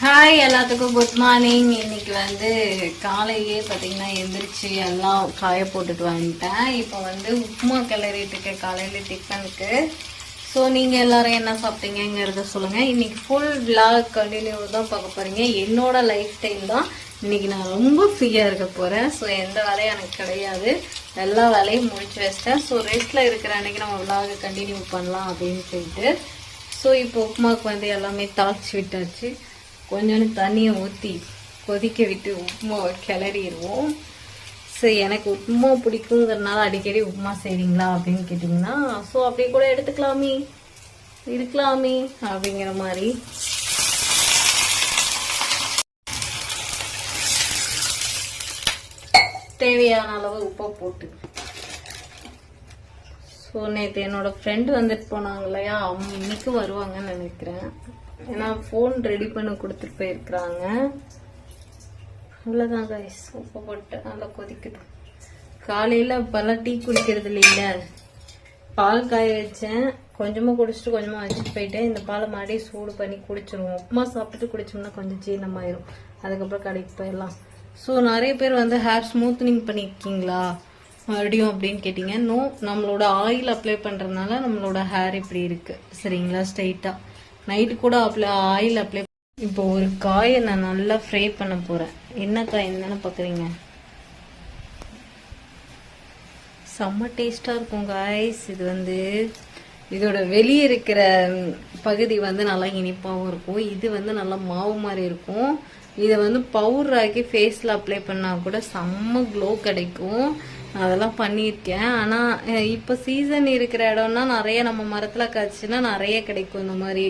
Hi எல்லாத்துக்கும் good morning இன்னைக்கு வந்து காலையிலே பார்த்தீங்கன்னா எந்திரிச்சு எல்லாம் காய போட்டுட்டு வந்துட்டேன். இப்போ வந்து உப்புமா கிளறிட்டு இருக்கேன் டிஃபனுக்கு ஸோ நீங்கள் எல்லாரும் என்ன சாப்பிட்டீங்கங்கிறத சொல்லுங்கள் இன்னைக்கு ஃபுல் vlog கண்டினியூ தான் பார்க்க போகிறீங்க என்னோட லைஃப் ஸ்டைல் தான். இன்னைக்கு நான் ரொம்ப ஃப்ரீயாக இருக்க போகிறேன் ஸோ எந்த வேலையும் எனக்கு கிடையாது. எல்லா வேலையும் முடிச்சு வச்சிட்டேன். ஸோ ரெஸ்ட்டில் இருக்கிற அன்னைக்கு நம்ம vlog கண்டினியூ பண்ணலாம் அப்படின்னு சொல்லிட்டு. ஸோ இப்போ உப்புமாவுக்கு வந்து எல்லாமே தாளிச்சு விட்டாச்சு. கொஞ்சோண்டு தண்ணியை ஊற்றி கொதிக்க விட்டு உப்புமாவை கிளறிடுவோம். ஸோ எனக்கு உப்புமா பிடிக்குங்கிறதுனால அடிக்கடி உப்புமா செய்வீங்களா அப்படின்னு கேட்டிங்கன்னா ஸோ அப்படியே கூட எடுத்துக்கலாமே இருக்கலாமே அப்படிங்கிற மாதிரி. தேவையான அளவு உப்பை போட்டு ஸோ நேற்று என்னோட ஃப்ரெண்டு வந்துட்டு போனாங்க இல்லையா? அவங்க இன்னைக்கும் வருவாங்கன்னு நினைக்கிறேன். ஏன்னா ஃபோன் ரெடி பண்ணி கொடுத்துட்டு போயிருக்கிறாங்க. அவ்வளோதான் கைஸ் உப்பு போட்டு நல்லா கொதிக்குது. காலையில் இப்போல்லாம் டீ குடிக்கிறது இல்லைல்ல பால் காய வச்சேன். கொஞ்சமாக குடிச்சிட்டு கொஞ்சமாக வச்சுட்டு போயிட்டேன். இந்த பாலை மறுபடியும் சூடு பண்ணி குடிச்சிருவோம். உப்புமா சாப்பிட்டு குடிச்சோம்னா கொஞ்சம் ஜீரணமாயிரும். அதுக்கப்புறம் கடைக்கு போயிடலாம். ஸோ நிறைய பேர் வந்து ஹேர் ஸ்மூத்னிங் பண்ணியிருக்கீங்களா? மறுபடியும் அப்படின்னு கேட்டிங்க. நோ நம்மளோட ஆயில் அப்ளை பண்ணுறதுனால நம்மளோட ஹேர் இப்படி இருக்கு. சரிங்களா? ஸ்ட்ரைட்டாக நைட்டு கூட அப்ளை ஆயில் அப்ளை இப்போ ஒரு காயை நான் நல்லா ஃப்ரை பண்ண போகிறேன் என்ன காய் என்னன்னு பார்க்குறீங்க செம்ம டேஸ்ட்டாக இருக்கும் காய்ஸ் இது வந்து இதோட வெளியே இருக்கிற பகுதி வந்து நல்லா இனிப்பாகவும் இருக்கும். இது வந்து நல்லா மாவு மாதிரி இருக்கும். இதை வந்து பவுடர் ஆக்கி ஃபேஸில் அப்ளை பண்ணால் கூட செம்ம க்ளோ கிடைக்கும். அதெல்லாம் பண்ணியிருக்கேன். ஆனால் இப்போ சீசன் இருக்கிற இடம்னா நிறைய நம்ம மரத்தில் காய்ச்சுன்னா நிறைய கிடைக்கும் இந்த மாதிரி.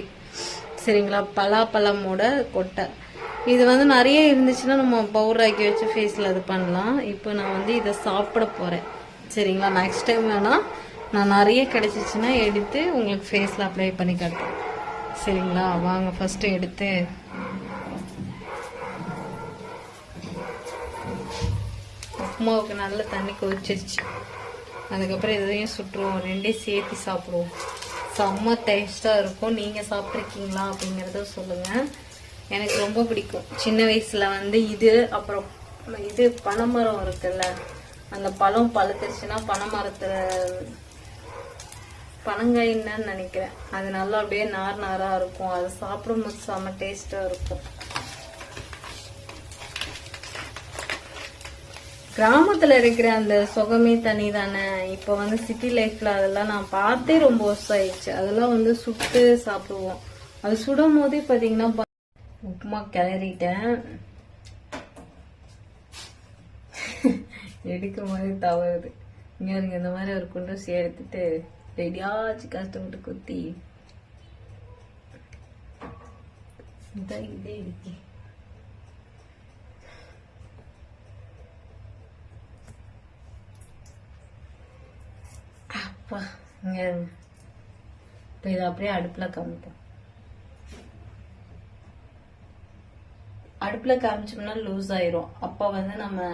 சரிங்களா? பலாப்பழமோட கொட்டை. இது வந்து நிறைய இருந்துச்சுன்னா நம்ம பவுடர் ஆக்கி வச்சு ஃபேஸில் இது பண்ணலாம். இப்போ நான் வந்து இதை சாப்பிட போகிறேன் சரிங்களா? நெக்ஸ்ட் டைம் வேணால் நான் நிறைய கிடைச்சிச்சுன்னா எடுத்து உங்களுக்கு ஃபேஸில் அப்ளை பண்ணி காட்டுறேன். சரிங்களா? வாங்க ஃபஸ்ட்டு எடுத்து உப்புமாவுக்கு நல்ல தண்ணி கொதிச்சிருச்சு அதுக்கப்புறம் இதையும் சுட்டுருவோம். ரெண்டையும் சேர்த்து சாப்பிடுவோம். செம்ம டேஸ்ட்டாக இருக்கும். நீங்கள் சாப்பிட்ருக்கீங்களா அப்படிங்கிறத சொல்லுங்கள் எனக்கு ரொம்ப பிடிக்கும். சின்ன வயசில் வந்து இது அப்புறம் இது பனைமரம் இருக்குல்ல அந்த பழம் பழுத்துருச்சுன்னா பனைமரத்தில் பனங்காயின்னு நினைக்கிறேன். அது நல்லா அப்படியே நார் நாராக இருக்கும். அது சாப்பிடும்போது செம்ம டேஸ்ட்டாக இருக்கும். கிராமத்தில் இருக்கிற அந்த சுகமே தனி தானே இப்போ வந்து சிட்டி லைஃப்பில் அதெல்லாம் நான் பார்த்தே ரொம்ப வருஷம் ஆயிடுச்சு. அதெல்லாம் வந்து சுட்டு சாப்பிடுவோம். அது சுடும் போதே பார்த்தீங்கன்னா உப்புமா கிளறிட்டேன். எடுக்கும் மாதிரி தவறுது. இங்கே இருங்க இந்த மாதிரி ஒரு குண்டூசி எடுத்துட்டு ரெடியாச்சு கஷ்டப்பட்டு குத்தி. இதான் இதே இருக்கு. அப்பா இங்கே இப்போ இதை அப்படியே அடுப்பில் காமிப்போம். அடுப்பில் காமிச்சோம்னா லூஸ் ஆயிரும். அப்போ வந்து நம்ம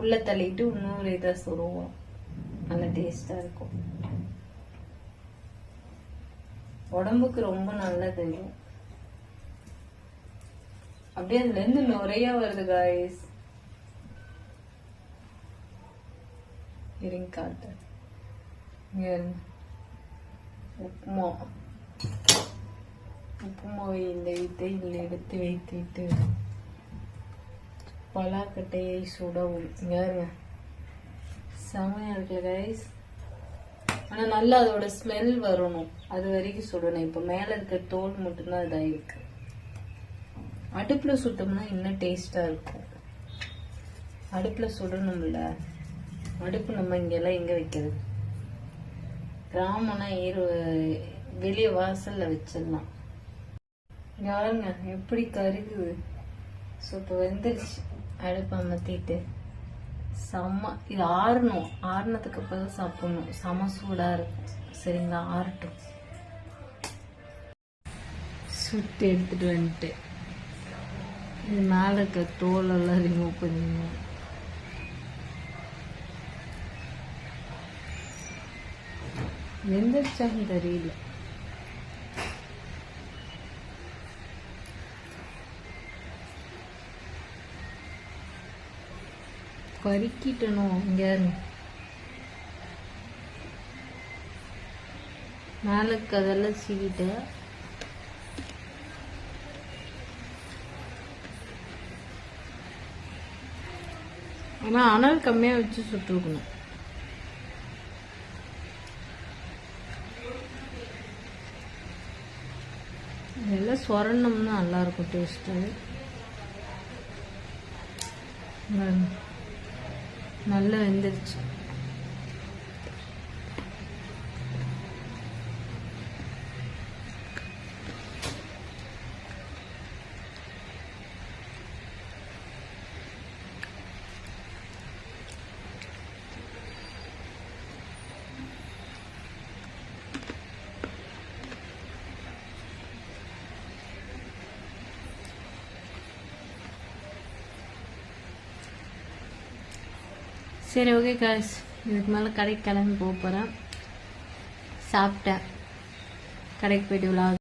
உள்ள தள்ளிட்டு இன்னொரு இதை சுடுவோம் நல்ல டேஸ்டாக இருக்கும். உடம்புக்கு ரொம்ப நல்லது அப்படியே அதுலேருந்து இருந்து வருது காய்ஸ் இருங்க காட்டு இங்க உப்புமா உப்புமாவை இந்த இதையில் எடுத்து வைத்துவிட்டு பலாக்கட்டையை சுடவும். இங்க இருங்க செமையா இருக்கு கைஸ் ஆனால் நல்லா அதோட ஸ்மெல் வரணும். அது வரைக்கும் சுடணும். இப்போ மேலே இருக்க தோல் மட்டும்தான் இதாகிருக்கு அடுப்பில் சுட்டோம்னா இன்னும் டேஸ்ட்டாக இருக்கும். அடுப்பில் சுடணும்ல. அடுப்பு நம்ம இங்கெல்லாம் எங்கே வைக்கிறது? கிராமம்னா இரு வெளியே வாசலில் வச்சிடலாம். யாருங்க எப்படி கருகுது. ஸோ இப்போ வெந்துருச்சு. அடுப்பை அமர்த்திட்டு செம்ம இது ஆறணும். ஆறுனதுக்கு அப்புறம் சாப்பிடணும். செம சூடாக இருக்கும். சரிங்களா? ஆறட்டும். சுட்டு எடுத்துட்டு வந்துட்டு. இது மேலே இருக்க தோலெல்லாம் ரிமூவ் பண்ணிடணும். வெந்துருச்சான்னு தெரியல வறுக்கிட்டணும் இங்கே மேலே அதெல்லாம் சீவிட்டேன் ஆனால் அனல் கம்மியாக வச்சு சுட்டுருக்கணும். இதெல்லாம் சொரண்டோம்னா நல்லாயிருக்கும் டேஸ்ட்டு நல்லா வெந்துருச்சு. சரி ஓகே காய்ஸ் இதுக்கு மேலே கடைக்கு கிளம்பி போக போகிறேன் சாப்பிட்டேன். கடைக்கு போயிட்டு விழா